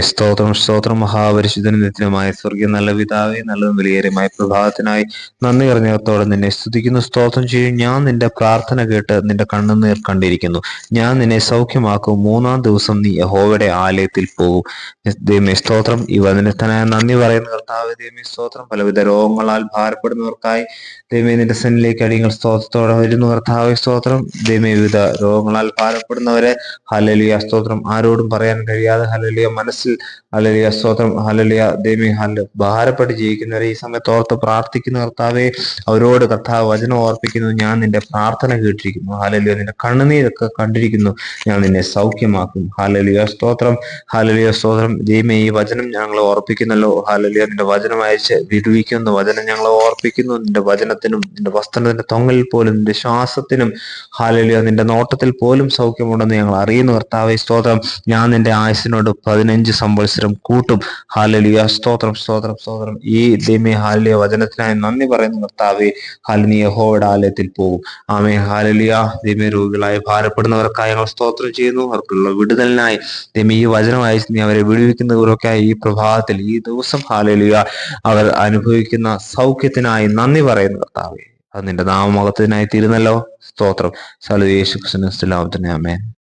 സ്തോത്രം സ്തോത്രം മഹാപരിശുദ്ധന നിത്യമായ സ്വർഗീയ നല്ല പിതാവെ നല്ലതും വിലയേറിയമായ പ്രഭാതത്തിനായി നന്ദി അറിഞ്ഞത്തോടെ നിന്നെ സ്തുതിക്കുന്നു സ്തോത്രം ചെയ്യും. ഞാൻ നിന്റെ പ്രാർത്ഥന കേട്ട് നിന്റെ കണ്ണുനീർ കണ്ടിരിക്കുന്നു. ഞാൻ നിന്നെ സൗഖ്യമാക്കും. മൂന്നാം ദിവസം നീ യഹോവയുടെ ആലയത്തിൽ പോകും. ദൈവമേ സ്തോത്രം. ഈ വചനത്തനായ നന്ദി പറയുന്ന കർത്താവ്. ദൈവമേ സ്തോത്രം. പലവിധ രോഗങ്ങളാൽ ഭാരപ്പെടുന്നവർക്കായി ദൈവമേ നിന്റെ സന്നിലേക്ക് അടിയങ്ങൾ സ്തോത്രത്തോടെ വരുന്നു കർത്താവ്. സ്തോത്രം. ദൈവമേ വിവിധ രോഗങ്ങളാൽ ഭാരപ്പെടുന്നവരെ ഹലലിയ സ്തോത്രം. ആരോടും പറയാൻ കഴിയാതെ ഹലലിയ മനസ്സിൽ ഹലലിയ സ്തോത്രം ഹലലിയ ദേവി ഹല ഭാരപ്പെട്ട് ജീവിക്കുന്നവരെ ഈ സമയത്ത് ഓർത്ത് പ്രാർത്ഥിക്കുന്ന കർത്താവെ അവരോട് കർത്താവ് വചനം ഓർപ്പിക്കുന്നു. ഞാൻ നിന്റെ പ്രാർത്ഥന കേട്ടിരിക്കുന്നു. ഹാലലിയ നിന്റെ കണ്ണുനീരൊക്കെ കണ്ടിരിക്കുന്നു. ഞാൻ നിന്നെ സൗഖ്യമാക്കും. ഹാലലിയ സ്തോത്രം ഹാലലിയ സ്തോത്രം. ദൈവമേ ഈ വചനം ഞങ്ങൾ ഓർപ്പിക്കുന്നല്ലോ. ഹാലലിയ നിന്റെ വചനം അയച്ച് വിടുവിക്കുന്ന. വചനം ഞങ്ങൾ ഓർപ്പിക്കുന്നു. നിന്റെ വചനത്തിനും നിന്റെ വസ്ത്രത്തിന്റെ തൊങ്ങലിൽ പോലും നിന്റെ ശ്വാസത്തിനും ഹാലലിയ നിന്റെ നോട്ടത്തിൽ പോലും സൗഖ്യമുണ്ടെന്ന് ഞങ്ങൾ അറിയുന്നു. കർത്താവെ സ്തോത്രം. ഞാൻ നിന്റെ ആയുസിനോട് പതിനഞ്ച് സംവത്സരം കൂട്ടും. ഹാലലിയ സ്തോത്രം സ്തോത്രം സ്തോത്രം. ഈ ദൈമേ ഹാലിയ വചനത്തിനായി നന്ദി പറയുന്ന കർത്താവെ. ഹാലിനി യഹോയുടെ ആലയത്തിൽ പോകും. ആമേ ഹാലലിയ ദൈമേ രോഗികളായി ഭാരപ്പെടുന്നവർക്കായി ഞങ്ങൾ സ്തോത്രം ചെയ്യുന്നു. അവർക്കുള്ള വിടുതലിനായി ദൈമേ ഈ വചനമായി നീ അവരെ വിടുവിക്കുന്നവർക്കായി ഈ പ്രഭാതത്തിൽ ഈ ദിവസം ഹാലലിയ അവർ അനുഭവിക്കുന്ന സൗഖ്യത്തിനായി നന്ദി പറയുന്നു കർത്താവെ. അത് നിന്റെ നാമമകത്തിനായി തീരുന്നല്ലോ. സ്തോത്രം. സലു യേശു ക്രിസ്തുവിനെ അമേൻ